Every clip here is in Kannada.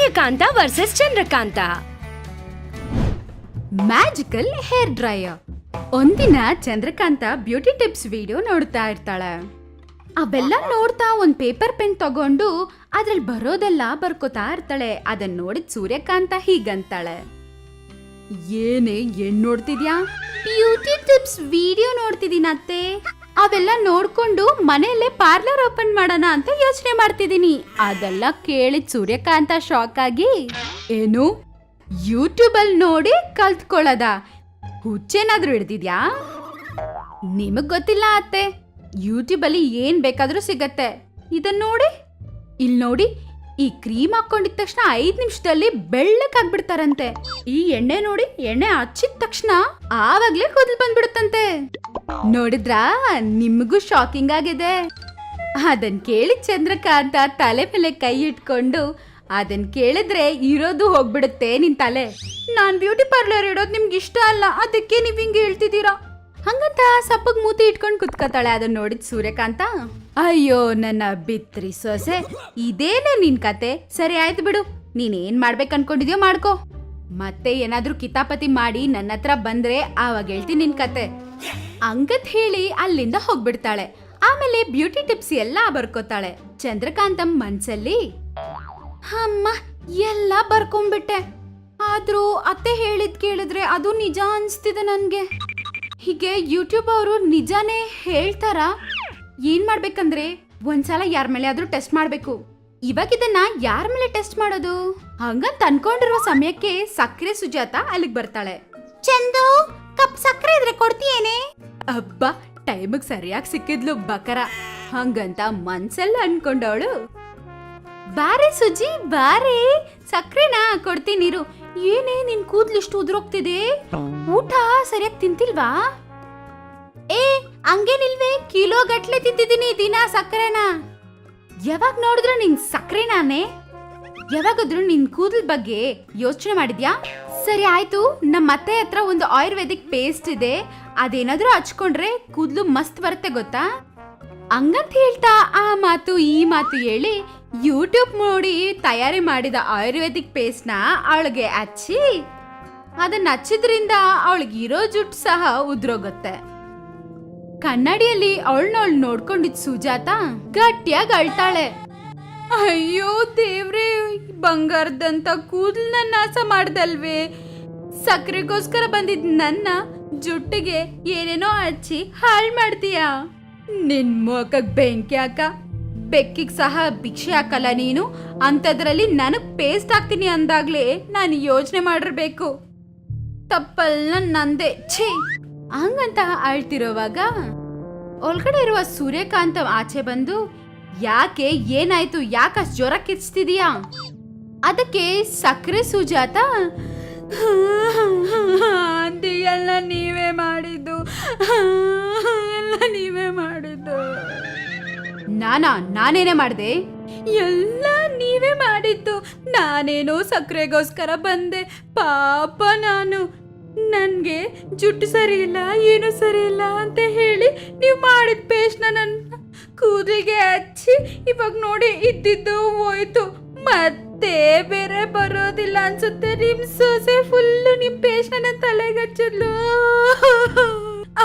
Suryakanta versus Chandrakanta. Magical hair dryer ಒಂದಿನ ಚಂದ್ರಕಾಂತ ಬ್ಯೂಟಿ ಟಿಪ್ಸ್ ವಿಡಿಯೋ ನೋಡ್ತಾ ಇರ್ತಾಳೆ. ಅವೆಲ್ಲ ನೋಡ್ತಾ ಒಂದ್ ಪೇಪರ್ ಪೆನ್ ತಗೊಂಡು ಅದ್ರಲ್ಲಿ ಬರೋದೆಲ್ಲ ಬರ್ಕೋತಾ ಇರ್ತಾಳೆ. ಅದನ್ನ ನೋಡಿದ ಸೂರ್ಯಕಾಂತ ಹೀಗಂತಾಳೆ. ಏನೇ, ಏನ್ ನೋಡ್ತಿದ್ಯಾ? ಬ್ಯೂಟಿ ಟಿಪ್ಸ್ ವಿಡಿಯೋ ನೋಡ್ತಿದೀನತ್ತೆ. ಅವೆಲ್ಲ ನೋಡ್ಕೊಂಡು ಮನೆಯಲ್ಲೇ ಪಾರ್ಲರ್ ಓಪನ್ ಮಾಡೋಣ ಅಂತ ಯೋಚನೆ ಮಾಡ್ತಿದ್ದೀನಿ. ಅದೆಲ್ಲ ಕೇಳಿದ ಸೂರ್ಯಕಾಂತ ಶಾಕ್ ಆಗಿ, ಏನು? ಯೂಟ್ಯೂಬಲ್ಲಿ ನೋಡಿ ಕಲ್ತ್ಕೊಳ್ಳೋದ? ಹುಚ್ಚೇನಾದ್ರೂ ಹಿಡ್ದಿದ್ಯಾ? ನಿಮಗ್ ಗೊತ್ತಿಲ್ಲ ಅತ್ತೆ. ಯೂಟ್ಯೂಬಲ್ಲಿ ಏನ್ ಬೇಕಾದ್ರೂ ಸಿಗತ್ತೆ. ಇದನ್ ನೋಡಿ. ಇಲ್ಲಿ ನೋಡಿ, ಈ ಕ್ರೀಮ್ ಹಾಕೊಂಡಿದ ತಕ್ಷಣ ಐದ್ ನಿಮಿಷದಲ್ಲಿ ಬೆಳ್ಳಕ್ಕಾಗ್ಬಿಡ್ತಾರಂತೆ ಈ ಎಣ್ಣೆ ನೋಡಿ, ಎಣ್ಣೆ ಹಚ್ಚಿದ ತಕ್ಷಣ ಆವಾಗ್ಲೇ ಕೂದಲು ಬಂದ್ಬಿಡುತ್ತಂತೆ. ನೋಡಿದ್ರಾ? ನಿಮಗೂ ಶಾಕಿಂಗ್ ಆಗಿದೆ. ಅದನ್ ಕೇಳಿ ಚಂದ್ರಕಾಂತ ತಲೆ ಮೇಲೆ ಕೈ ಇಟ್ಕೊಂಡು, ಅದನ್ ಕೇಳಿದ್ರೆ ಇರೋದು ಹೋಗ್ಬಿಡುತ್ತೆ ನಿನ್ ತಲೆ. ನಾನ್ ಬ್ಯೂಟಿ ಪಾರ್ಲರ್ ಇಡೋದು ನಿಮ್ಗೆ ಇಷ್ಟ ಅಲ್ಲ, ಅದಕ್ಕೆ ನೀವ್ ಹಿಂಗೆ ಹೇಳ್ತಿದ್ದೀರಾ? ಹಂಗಂತ ಸಪ್ಪಗ್ ಮೂತಿ ಇಟ್ಕೊಂಡು ಕುತ್ಕೋತಾಳೆ ಅದನ್ನ ನೋಡಿದ್ ಸೂರ್ಯಕಾಂತ. ಅಯ್ಯೋ, ನನ್ನ ಬಿತ್ರಿ ಸೊಸೆ. ಇದೇನೆ ನಿನ್ ಕತೆ? ಸರಿ ಆಯ್ತು ಬಿಡು. ನೀನೇನ್ ಮಾಡ್ಬೇಕು ಅನ್ಕೊಂಡಿದ್ಯೋ ಮಾಡ್ಕೋ. ಮತ್ತೆ ಏನಾದ್ರೂ ಕಿತಾಪತಿ ಮಾಡಿ ನನ್ನ ಹತ್ರ ಬಂದ್ರೆ ಆವಾಗ ಹೇಳ್ತೀನಿ ನಿನ್ ಕತೆ. ಹಂಗತ್ ಹೇಳಿ ಅಲ್ಲಿಂದ ಹೋಗ್ಬಿಡ್ತಾಳೆ. ಆಮೇಲೆ ಬ್ಯೂಟಿ ಟಿಪ್ಸ್ ಎಲ್ಲ ಬರ್ಕೋತಾಳೆ. ಚಂದ್ರಕಾಂತಂ ಮನ್ಸಲ್ಲಿ, ಅಮ್ಮ, ಎಲ್ಲ ಬರ್ಕೊಂಡ್ಬಿಟ್ಟೆ. ಆದ್ರೂ ಅತ್ತೆ ಹೇಳಿದ್ ಕೇಳಿದ್ರೆ ಅದು ನಿಜ ಅನ್ಸ್ತಿದೆ ನನ್ಗೆ. ಹೀಗೆ ಯೂಟ್ಯೂಬ್ ಅವರು ನಿಜಾನೇ ಹೇಳ್ತಾರ? ಏನ್ ಮಾಡ್ಬೇಕಂದ್ರೆ, ಒಂದ್ಸಲ ಯಾರ ಮೇಲೆ ಆದ್ರೂ ಟೆಸ್ಟ್ ಮಾಡ್ಬೇಕು. ಇವಾಗ ಇದನ್ನ ಯಾರ ಮೇಲೆ ಟೆಸ್ಟ್ ಮಾಡೋದು? ಹಂಗಂತ ಅನ್ಕೊಂಡಿರುವ ಸಮಯಕ್ಕೆ ಸಕ್ರೆ ಸುಜಾತ ಅಲ್ಲಿಗೆ ಬರ್ತಾಳೆ. ಚಂದು ಕಪ್ ಸಕ್ಕರೆ ಇದ್ರೆ ಕೊಡ್ತೀಯೇನೆ? ಅಬ್ಬ, ಟೈಮಿಗೆ ಸರಿಯಾಗಿ ಸಿಕ್ಕಿದ್ಲು ಬಕರ. ಹಂಗಂತ ಮನ್ಸಲ್ಲ ಅನ್ಕೊಂಡವಳು. ಬಾರೆ ಸುಜಿ, ಬಾರೆ. ಸಕ್ರೆನಾ ಕೊಡ್ತೀನಿರು ಏನೇ ನಿನ್ ಕೂದ್ಲು ಇಷ್ಟು ಉದುರೋಗ್ತಿದೆ? ಊಟ ಸರಿಯಾಗಿ ತಿಂತಿಲ್ವಾ? ಏ, ಹಂಗೇನಿಲ್ವೇ? ಕಿಲೋ ಗಟ್ಲೆ ತಿಂತಿದ್ದೀನಿ ದಿನ ಸಕ್ಕರೆನ ಯಾವಾಗ ನೋಡಿದ್ರು ನಿನ್ ಸಕ್ಕರೆನಾನೆ ಯಾವಾಗಾದ್ರೂ ನಿನ್ ಕೂದಲ್ ಬಗ್ಗೆ ಯೋಚನೆ ಮಾಡಿದ್ಯಾ? ಸರಿ ಆಯ್ತು. ನಮ್ಮ ಅತ್ತೆ ಹತ್ರ ಒಂದು ಆಯುರ್ವೇದಿಕ್ ಪೇಸ್ಟ್ ಇದೆ. ಅದೇನಾದ್ರೂ ಹಚ್ಕೊಂಡ್ರೆ ಕೂದಲು ಮಸ್ತ್ ಬರುತ್ತೆ ಗೊತ್ತಾ? ಹಂಗಂತ ಹೇಳ್ತಾ ಆ ಮಾತು, ಈ ಮಾತು ಹೇಳಿ ಯೂಟ್ಯೂಬ್ ನೋಡಿ ತಯಾರಿ ಮಾಡಿದ ಆಯುರ್ವೇದಿಕ್ ಪೇಸ್ಟ್ನ ಅವಳಿಗೆ ಹಚ್ಚಿ, ಅದನ್ನ ಹಚ್ಚಿದ್ರಿಂದ ಅವಳಿಗೆ ಇರೋ ಜುಟ್ಟು ಸಹ ಉದ್ರೋಗುತ್ತೆ. ಕನ್ನಡಿಯಲ್ಲಿ ಅವಳನ್ನವಳು ನೋಡ್ಕೊಂಡಿದ್ ಸುಜಾತ ಗಟ್ಟಿಯಾಗಿ ಅಳ್ತಾಳೆ. ಅಯ್ಯೋ ದೇವ್ರೇ ಬಂಗಾರದಂತ ಕೂದಲನ್ನ ನಾಶ ಮಾಡ್ದಲ್ವೇ? ಸಕ್ಕರೆಗೋಸ್ಕರ ಬಂದಿದ್ ನನ್ನ ಜುಟ್ಟಿಗೆ ಏನೇನೋ ಹಚ್ಚಿ ಹಾಳ್ ಮಾಡ್ತೀಯಾ? ನಿನ್ ಮುಖಕ್ಕೆ ಬೆಂಕಿ ಹಾಕ, ಬೆಕ್ಕಿಗೆ ಸಹ ಭಿಕ್ಷೆ ಹಾಕಲ್ಲ ನೀನು? ಅಂಥದ್ರಲ್ಲಿ ನನಗೆ ಪೇಸ್ಟ್ ಹಾಕ್ತೀನಿ ಅಂದಾಗಲೇ ನಾನು ಯೋಚನೆ ಮಾಡಿರ್ಬೇಕು. ತಪ್ಪಲ್ಲ ನಂದೆ, ಛೀ! ಹಂಗಂತ ಅಳ್ತಿರೋವಾಗ ಒಳಗಡೆ ಇರುವ ಸೂರ್ಯಕಾಂತ ಆಚೆ ಬಂದು, ಯಾಕೆ ಏನಾಯ್ತು? ಯಾಕಷ್ಟು ಜ್ವರ ಕಿಚ್ತಿದೀಯಾ? ಅದಕ್ಕೆ ಸಕ್ಕರೆ ಸುಜಾತ ಆಂಟಿ ಎಲ್ಲ ನೀವೇ ಮಾಡಿದ್ದು, ಎಲ್ಲ ನೀವೇ ಮಾಡಿದ್ದು. ನಾನಾ, ನಾನೇನೇ ಮಾಡಿದೆ? ಎಲ್ಲ ನೀವೇ ಮಾಡಿದ್ದು, ನಾನೇನೋ ಸಕ್ಕರೆಗೋಸ್ಕರ ಬಂದೆ, ಪಾಪ ನಾನು. ನನಗೆ ಜುಟ್ಟು ಸರಿ ಇಲ್ಲ ಏನು ಸರಿ ಇಲ್ಲ ಅಂತ ಹೇಳಿ ನೀವು ಮಾಡಿದ ಪೇಸ್ಟ್ನ ನನ್ನ ಕೂದಲಿಗೆ ಹಚ್ಚಿ ಇವಾಗ ನೋಡಿ ಇದ್ದಿದ್ದು ಹೋಯ್ತು. ಮತ್ತೆ ಬೇರೆ ಬರೋದಿಲ್ಲ ಅನ್ಸುತ್ತೆ. ನಿಮ್ ಸೊಸೆ ಫುಲ್ಲು ನಿಮ್ ಪೇಷನ ತಲೆಗಚ್ಚಲು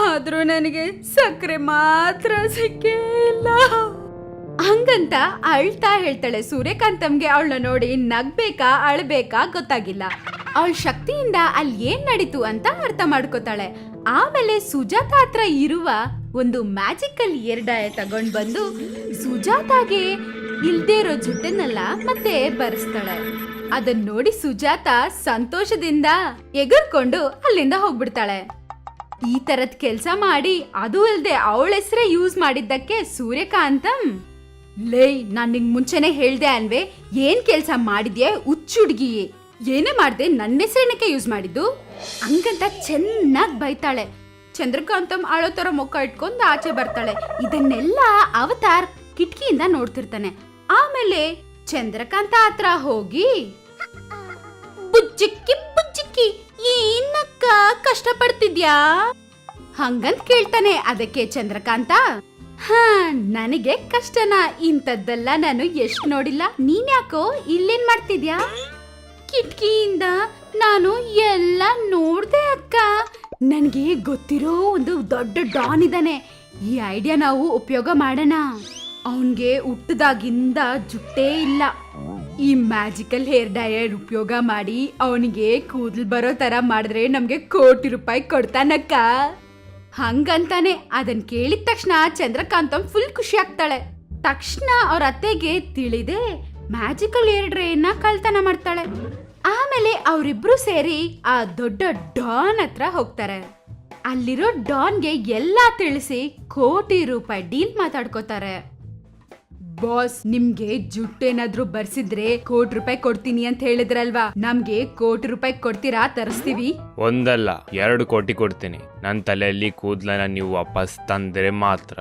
ಆದ್ರೂ ನನಗೆ ಸಕ್ಕರೆ ಮಾತ್ರ ಸಿಕ್ಕೇ ಇಲ್ಲ. ಹಂಗಂತ ಅಳ್ತಾ ಹೇಳ್ತಾಳೆ ಸೂರ್ಯಕಾಂತಮ್ಗೆ ಅವಳನ್ನ ನೋಡಿ ನಗ್ಬೇಕಾ ಅಳ್ಬೇಕಾ ಗೊತ್ತಾಗಿಲ್ಲ. ಅವಳ ಶಕ್ತಿಯಿಂದ ಅಲ್ಲಿ ಏನ್ ನಡೀತು ಅಂತ ಅರ್ಥ ಮಾಡ್ಕೋತಾಳೆ. ಆಮೇಲೆ ಸುಜಾತ ಹತ್ರ ಇರುವ ಒಂದು ಮ್ಯಾಜಿಕಲ್ ಎರಡಾಯ ತಗೊಂಡ್ ಬಂದು ಸುಜಾತಾಗೆ ಇಲ್ದೇ ಇರೋ ಜುಟ್ಟನ್ನೆಲ್ಲ ಮತ್ತೆ ಬರೆಸ್ತಾಳೆ. ಅದನ್ ನೋಡಿ ಸುಜಾತ ಸಂತೋಷದಿಂದ ಎಗರ್ಕೊಂಡು ಅಲ್ಲಿಂದ ಹೋಗ್ಬಿಡ್ತಾಳೆ. ಈ ತರದ್ ಕೆಲ್ಸ ಮಾಡಿ ಅದು ಅಲ್ದೆ ಅವಳ ಹೆಸರೇ ಯೂಸ್ ಮಾಡಿದ್ದಕ್ಕೆ ಸೂರ್ಯಕಾಂತಂ. ಲೇ, ನಾನ್ ನಿಂಗ್ ಮುಂಚೆನೆ ಹೇಳ್ದೆ ಅನ್ವೆ ಏನ್ ಕೆಲ್ಸ ಮಾಡಿದ್ಯೆ ಹುಚ್ಚುಡ್ಗಿ ಏನೇ ಮಾಡ್ದೆ ನನ್ನ ಹೆಸ್ರೇನಕ್ಕೆ ಯೂಸ್ ಮಾಡಿದ್ದು? ಹಂಗಂತ ಚೆನ್ನಾಗ್ ಬೈತಾಳೆ. ಚಂದ್ರಕಾಂತಂ ಅಳೋ ತರ ಮುಖ ಇಟ್ಕೊಂಡು ಆಚೆ ಬರ್ತಾಳೆ. ಇದನ್ನೆಲ್ಲ ಅವತಾರ್ ಕಿಟಕಿಯಿಂದ ನೋಡ್ತಿರ್ತಾನೆ. ಆಮೇಲೆ ಚಂದ್ರಕಾಂತ ಹತ್ರ ಹೋಗಿ ಬುಜ್ಜಿಕ್ಕಿ ಬುಜ್ಜಿಕ್ಕಿ ಏನಕ್ಕ ಕಷ್ಟಪಡ್ತಿದ್ಯಾ? ಹಂಗಂತ ಕೇಳ್ತಾನೆ ಅದಕ್ಕೆ ಚಂದ್ರಕಾಂತ. ಹಾ, ನನಗೆ ಕಷ್ಟನಾ, ಇಂಥದ್ದೆಲ್ಲ ನಾನು ಎಷ್ಟು ನೋಡಿಲ್ಲ. ನೀನ್ಯಾಕೋ ಇಲ್ಲೇನ್ ಮಾಡ್ತಿದ್ಯಾ? ಕಿಟಕಿಯಿಂದ ನಾನು ಎಲ್ಲ ನೋಡ್ದೆ ಅಕ್ಕ. ನನಗೆ ಗೊತ್ತಿರೋ ಒಂದು ದೊಡ್ಡ ಡಾನ್ ಇದ್ದಾನೆ ಈ ಐಡಿಯಾ ನಾವು ಉಪಯೋಗ ಮಾಡೋಣ. ಅವನ್ಗೆ ಹುಟ್ಟದಾಗಿಂದ ಜುಟ್ಟೇ ಇಲ್ಲ. ಈ ಮ್ಯಾಜಿಕಲ್ ಹೇರ್ ಡಯರ್ ಉಪಯೋಗ ಮಾಡಿ ಅವನಿಗೆ ಕೂದಲು ಬರೋ ತರ ಮಾಡಿದ್ರೆ ನಮಗೆ ಕೋಟಿ ರೂಪಾಯಿ ಕೊಡ್ತಾನಕ್ಕ. ಹಂಗಂತಾನೆ ಅದನ್ ಕೇಳಿದ ತಕ್ಷಣ ಚಂದ್ರಕಾಂತ ಫುಲ್ ಖುಷಿ ಆಗ್ತಾಳೆ. ತಕ್ಷಣ ಅವ್ರ ಅತ್ತೆಗೆ ತಿಳಿದೆ ಮ್ಯಾಜಿಕಲ್ ಹೇರ್ ಡ್ರೈನ ಕಳ್ತನ ಮಾಡ್ತಾಳೆ. ಆಮೇಲೆ ಅವರಿಬ್ರು ಸೇರಿ ಆ ದೊಡ್ಡ ಡಾನ್ ಹತ್ರ ಹೋಗ್ತಾರೆ. ಅಲ್ಲಿರೋ ಡಾನ್ಗೆ ಎಲ್ಲ ತಿಳಿಸಿ ಕೋಟಿ ರೂಪಾಯಿ ಡೀಲ್ ಮಾತಾಡ್ಕೋತಾರೆ. ಬಾಸ್ ನಿಮ್ಗೆ ಜುಟ್ಟೇನಾದ್ರೂ ಬರ್ಸಿದ್ರೆ ಕೋಟಿ ರೂಪಾಯಿ ಕೊಡ್ತೀನಿ ಅಂತ ಹೇಳಿದ್ರಲ್ವಾ? ನಮ್ಗೆ ಕೋಟಿ ರೂಪಾಯಿ ಕೊಡ್ತೀರಾ? ತರಿಸ್ತೀವಿ. ಒಂದಲ್ಲ ಎರಡು ಕೋಟಿ ಕೊಡ್ತೀನಿ. ನನ್ನ ತಲೆಯಲ್ಲಿ ಕೂದಲನ್ನ ನೀವು ವಾಪಸ್ ತಂದ್ರೆ ಮಾತ್ರ.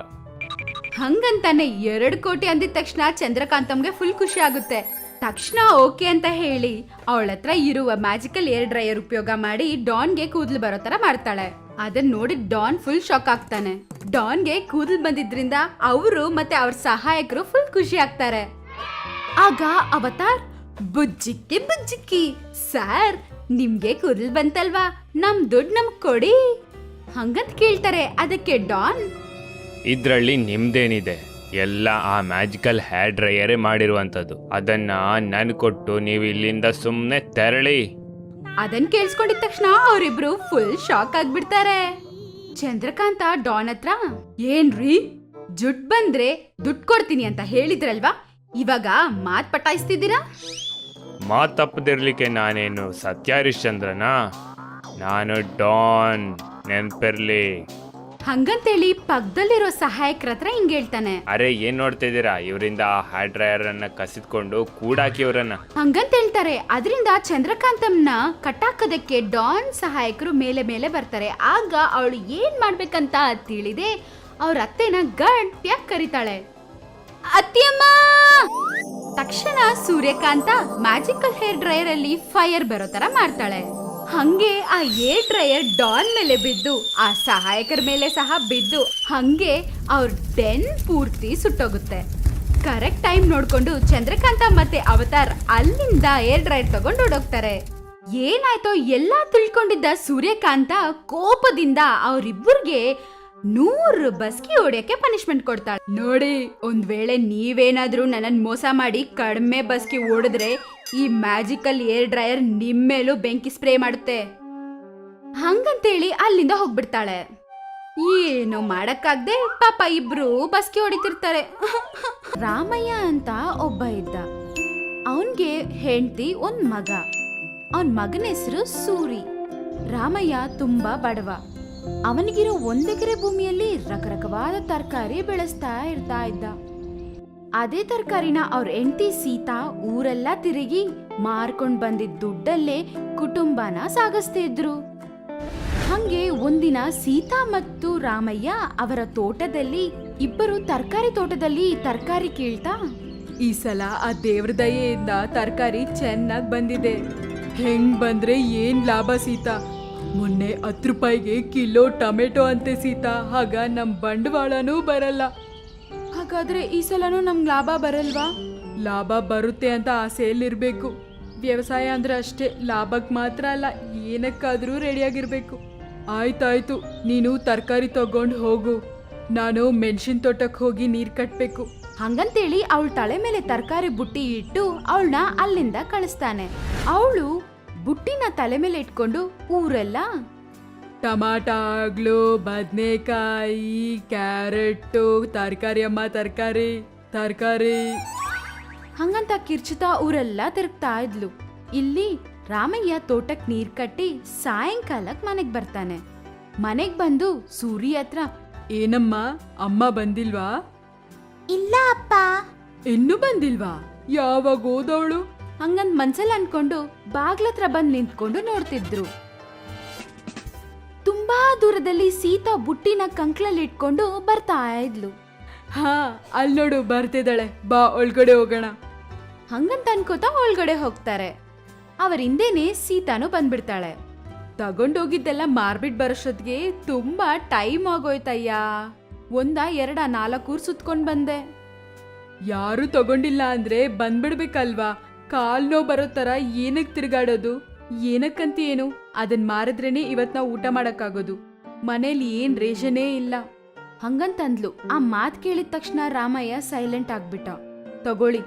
ಹಂಗಂತಾನೆ ಎರಡು ಕೋಟಿ ಅಂದಿದ ತಕ್ಷಣ ಚಂದ್ರಕಾಂತಮ್ಗೆ ಫುಲ್ ಖುಷಿ ಆಗುತ್ತೆ. ತಕ್ಷಣ ಓಕೆ ಅಂತ ಹೇಳಿ ಅವಳ ಹತ್ರ ಇರುವ ಮ್ಯಾಜಿಕಲ್ ಏರ್ ಡ್ರೈಯರ್ ಉಪಯೋಗ ಮಾಡಿ ಡಾನ್ಗೆ ಕೂದಲು ಬರೋ ತರ ಮಾಡ್ತಾಳೆ. ಅದನ್ನ ನೋಡಿ ಡಾನ್ ಫುಲ್ ಶಾಕ್ ಆಗ್ತಾನೆ. ಡಾನ್ಗೆ ಕೂದಲು ಬಂದಿದ್ರಿಂದ ಅವರು ಮತ್ತೆ ಅವ್ರ ಸಹಾಯಕರು ಫುಲ್ ಖುಷಿ ಆಗ್ತಾರೆ. ಆಗ ಅವತಾರ್, ಬುಜ್ಜಿಕ್ಕಿ ಬುಜ್ಜಿಕ್ಕಿ, ಸರ್, ನಿಮ್ಗೆ ಕೂದಲು ಬಂತಲ್ವಾ? ನಮ್ ದುಡ್ಡು ನಮ್ಗೆ ಕೊಡಿ. ಹಂಗಂತ ಕೇಳ್ತಾರೆ. ಅದಕ್ಕೆ ಡಾನ್, ಇದ್ರಲ್ಲಿ ನಿಮ್ದೇನಿದೆ? ಎಲ್ಲ ಆ ಮ್ಯಾಜಿಕಲ್ ಹೇರ್ ಡ್ರೈಯರೇ ಮಾಡಿರುವಂಥದ್ದು. ಅದನ್ನ ನನ್ ಕೊಟ್ಟು ನೀವು ಇಲ್ಲಿಂದ ಸುಮ್ಮನೆ ತೆರಳಿ. ಅದನ್ ಕೇಳಿಸ್ಕೊಂಡಿದ ತಕ್ಷಣ ಅವರಿಬ್ರು ಫುಲ್ ಶಾಕ್ ಆಗ್ಬಿಡ್ತಾರೆ. ಚಂದ್ರಕಾಂತ ಡಾನ್ ಹತ್ರ ಏನ್ರಿ? ಜುಟ್ ಬಂದ್ರೆ ದುಡ್ಡು ಕೊಡ್ತೀನಿ ಅಂತ ಹೇಳಿದ್ರಲ್ವಾ? ಇವಾಗ ಮಾತ್ ಪಟಾಯಿಸ್ತಿದ್ದೀರಾ? ಮಾತ್ ತಪ್ಪದಿರ್ಲಿಕ್ಕೆ ನಾನೇನು ಸತ್ಯ ಹರಿಶ್ಚಂದ್ರನಾ ನಾನು ಡಾನ್ ನೆನ್ಪಿರ್ಲಿ. ಹಂಗಂತೇಳಿ ಪಕ್ಕದಲ್ಲಿರೋ ಸಹಾಯಕರ ಹತ್ರ ಹಿಂಗ್ ಹೇಳ್ತಾನೆ. ಅರೆ ಏನ್ ನೋಡ್ತಾ ಇದ್ದೀರಾ? ಇವರಿಂದ ಆ ಹೇರ್ ಡ್ರೈಯರ್ ಅನ್ನ ಕಸಿದ್ಕೊಂಡು ಕೂಡಾಕಿ ಇವರನ್ನ. ಹಂಗಂತ ಹೇಳ್ತಾರೆ. ಅದರಿಂದ ಚಂದ್ರಕಾಂತಮ್ನ ಕಟ್ಟಾಕದಕ್ಕೆ ಡಾನ್ ಸಹಾಯಕರು ಮೇಲೆ ಮೇಲೆ ಬರ್ತಾರೆ. ಆಗ ಅವಳು ಏನ್ ಮಾಡ್ಬೇಕಂತ ತಿಳಿದೆ. ಅವ್ರ ಅತ್ತೆನ ಗಟ್ಟಿಯಾಗಿ ಕರೀತಾಳೆ. ಅತ್ತಿಯಮ್ಮ! ತಕ್ಷಣ ಸೂರ್ಯಕಾಂತ ಮ್ಯಾಜಿಕಲ್ ಹೇರ್ ಡ್ರೈಯರ್ ಅಲ್ಲಿ ಫೈರ್ ಬರೋ ತರ ಮಾಡ್ತಾಳೆ. ಹಂಗೆ ಆ ಏರ್ ಡ್ರೈಯರ್ ಡಾನ್ ಮೇಲೆ ಬಿದ್ದು, ಆ ಸಹಾಯಕರ ಮೇಲೆ ಸಹ ಬಿದ್ದು, ಹಂಗೆ ಅವ್ರ ಡೆನ್ ಪೂರ್ತಿ ಸುಟ್ಟೋಗುತ್ತೆ. ಕರೆಕ್ಟ್ ಟೈಮ್ ನೋಡ್ಕೊಂಡು ಚಂದ್ರಕಾಂತ ಮತ್ತೆ ಅವತಾರ್ ಅಲ್ಲಿಂದ ಏರ್ ಡ್ರೈಯರ್ ತಗೊಂಡು ಓಡೋಗ್ತಾರೆ. ಏನಾಯ್ತೋ ಎಲ್ಲಾ ತಿಳ್ಕೊಂಡಿದ್ದ ಸೂರ್ಯಕಾಂತ ಕೋಪದಿಂದ ಅವರಿಬ್ಬರಿಗೆ ನೂರು ಬಸ್ಕಿ ಹೊಡ್ಯಕ್ಕೆ ಪನಿಷ್ಮೆಂಟ್ ಕೊಡ್ತಾಳೆ. ನೋಡಿ, ಒಂದ್ ವೇಳೆ ನೀವೇನಾದ್ರೂ ನನ್ನನ್ ಮೋಸ ಮಾಡಿ ಕಡಿಮೆ ಬಸ್ಕಿ ಓಡಿದ್ರೆ ಈ ಮ್ಯಾಜಿಕಲ್ ಏರ್ ಡ್ರೈಯರ್ ನಿಮ್ಮೇಲೂ ಬೆಂಕಿ ಸ್ಪ್ರೇ ಮಾಡುತ್ತೆ. ಹಂಗಂತೇಳಿ ಅಲ್ಲಿಂದ ಹೋಗ್ಬಿಡ್ತಾಳೆ. ಏನು ಮಾಡಕ್ಕಾಗ್ದೆ ಪಾಪ ಇಬ್ರು ಬಸ್ಕಿ ಹೊಡಿತಿರ್ತಾರೆ. ರಾಮಯ್ಯ ಅಂತ ಒಬ್ಬ ಇದ್ದ. ಅವನ್ಗೆ ಹೆಂಡತಿ ಒಂದ್ ಮಗ. ಅವನ್ ಮಗನ ಹೆಸರು ಸೂರಿ. ರಾಮಯ್ಯ ತುಂಬಾ ಬಡವ. ಅವನಿಗಿರೋ ಒಂದೆಕರೆ ಭೂಮಿಯಲ್ಲಿ ರಕರಕವಾದ ತರಕಾರಿ ಬೆಳೆಸ್ತಾ ಇರ್ತಾ ಇದ್ದ. ಅದೇ ತರಕಾರಿನ ಅವ್ರ ಹೆಂಡತಿ ಸೀತಾ ಊರೆಲ್ಲ ತಿರುಗಿ ಮಾರ್ಕೊಂಡ್ ಬಂದಿದ್ದ ದುಡ್ಡಲ್ಲೇ ಕುಟುಂಬನ ಸಾಗಿಸ್ತಿದ್ರು ಹಂಗೆ ಒಂದಿನ ಸೀತಾ ಮತ್ತು ರಾಮಯ್ಯ ಅವರ ತೋಟದಲ್ಲಿ ಇಬ್ಬರು ತರಕಾರಿ ತೋಟದಲ್ಲಿ ತರಕಾರಿ ಕೀಳ್ತಾ, ಈ ಸಲ ಆ ದೇವ್ರ ದಯೆಯಿಂದ ತರಕಾರಿ ಚೆನ್ನಾಗ್ ಬಂದಿದೆ. ಹೆಂಗ್ ಬಂದ್ರೆ ಏನ್ ಲಾಭ ಸೀತಾ? ಮೊನ್ನೆ ಹತ್ತು ರೂಪಾಯಿಗೆ ಕಿಲೋ ಟೊಮೆಟೊ ಅಂತೆ ಸೀತಾ. ಆಗ ನಮ್ ಬಂಡವಾಳನೂ ಬರಲ್ಲ. ಹಾಗಾದ್ರೆ ಈ ಸಲನೂ ನಮ್ಗೆ ಲಾಭ ಬರಲ್ವಾ? ಲಾಭ ಬರುತ್ತೆ ಅಂತ ಆಸೆಯಲ್ಲಿರ್ಬೇಕು. ವ್ಯವಸಾಯ ಅಂದ್ರೆ ಅಷ್ಟೇ ಲಾಭಕ್ಕೆ ಮಾತ್ರ ಅಲ್ಲ ಏನಕ್ಕಾದ್ರೂ ರೆಡಿಯಾಗಿರ್ಬೇಕು. ಆಯ್ತಾಯ್ತು ನೀನು ತರಕಾರಿ ತಗೊಂಡು ಹೋಗು. ನಾನು ಮೆಣಸಿನ ತೋಟಕ್ಕೆ ಹೋಗಿ ನೀರ್ ಕಟ್ಬೇಕು. ಹಂಗಂತೇಳಿ ಅವಳ ತಲೆ ಮೇಲೆ ತರಕಾರಿ ಬುಟ್ಟಿ ಇಟ್ಟು ಅವಳನ್ನ ಅಲ್ಲಿಂದ ಕಳಿಸ್ತಾನೆ. ಅವಳು ಬುಟ್ಟಿನ ತಲೆ ಮೇಲೆ ಇಟ್ಕೊಂಡು ಊರೆಲ್ಲ? ಟಮಾಟ ಆಗ್ಲು ಬದನೆಕಾಯಿ ಕ್ಯಾರೆಟ್ ತರಕಾರಿ ಅಮ್ಮ ತರಕಾರಿ ತರಕಾರಿ. ಹಂಗಂತ ಕಿರ್ಚುತ್ತಾ ಊರೆಲ್ಲ ತಿರುಗ್ತಾ ಇದ್ಲು. ಇಲ್ಲಿ ರಾಮಯ್ಯ ತೋಟಕ್ ನೀರ್ ಕಟ್ಟಿ ಸಾಯಂಕಾಲಕ್ ಮನೆಗ್ ಬರ್ತಾನೆ. ಮನೆಗ್ ಬಂದು ಸೂರಿ ಹತ್ರ ಏನಮ್ಮ ಅಮ್ಮ ಬಂದಿಲ್ವಾ? ಇಲ್ಲ ಅಪ್ಪ. ಇನ್ನೂ ಬಂದಿಲ್ವಾ? ಯಾವಾಗ ಹೋದವಳು? ಹಂಗಂದ್ ಮನ್ಸಲ್ಲಿ ಅನ್ಕೊಂಡು ಬಾಗ್ಲತ್ರ ಬಂದ್ ನಿಂತ್ಕೊಂಡು ನೋಡ್ತಿದ್ರು. ತುಂಬಾ ದೂರದಲ್ಲಿ ಸೀತಾ ಬುಟ್ಟಿನ ಕಂಕ್ಳಲ್ಲಿ ಇಟ್ಕೊಂಡು ಬರ್ತಾ ಇದ್ಲು. ಹಾ ಅಲ್ಲಿ ನೋಡು ಬರ್ತಿದ್ದಾಳೆ. ಬಾ ಒಳಗಡೆ ಹೋಗೋಣ. ಹಂಗಂತ ಅನ್ಕೋತಾ ಒಳಗಡೆ ಹೋಗ್ತಾರೆ. ಅವರ ಹಿಂದೆನೆ ಸೀತಾನು ಬಂದ್ಬಿಡ್ತಾಳೆ. ತಗೊಂಡೋಗಿದ್ದೆಲ್ಲ ಮಾರ್ಬಿಟ್ ಬರೋಷ್ಟೊತ್ತಿಗೆ ತುಂಬಾ ಟೈಮ್ ಆಗೋಯ್ತಯ್ಯ. ಒಂದ ಎರಡ ನಾಲ್ಕೂರ್ ಸುತ್ಕೊಂಡ್ ಬಂದೆ. ಯಾರು ತಗೊಂಡಿಲ್ಲ ಅಂದ್ರೆ ಬಂದ್ಬಿಡ್ಬೇಕಲ್ವಾ? ಕಾಲ್ ನೋವು ಬರೋ ಥರ ಏನಕ್ ತಿರುಗಾಡೋದು? ಏನಕ್ಕಂತ ಏನು? ಅದನ್ ಮಾರಿದ್ರೇನೆ ಇವತ್ ನಾವು ಊಟ ಮಾಡಕ್ಕಾಗೋದು. ಮನೇಲಿ ಏನ್ ರೇಷನೇ ಇಲ್ಲ. ಹಂಗಂತಂದ್ಲು ಆ ಮಾತ್ ಕೇಳಿದ ತಕ್ಷಣ ರಾಮಯ್ಯ ಸೈಲೆಂಟ್ ಆಗ್ಬಿಟ್ಟ. ತಗೊಳ್ಳಿ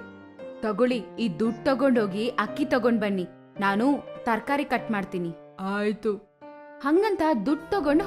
ತಗೊಳ್ಳಿ. ಈ ದುಡ್ಡು ತಗೊಂಡೋಗಿ ಅಕ್ಕಿ ತಗೊಂಡ್ ಬನ್ನಿ. ನಾನು ತರಕಾರಿ ಕಟ್ ಮಾಡ್ತೀನಿ. ಆಯ್ತು. ಹಂಗಂತ ದುಡ್ಡು ತಗೊಂಡು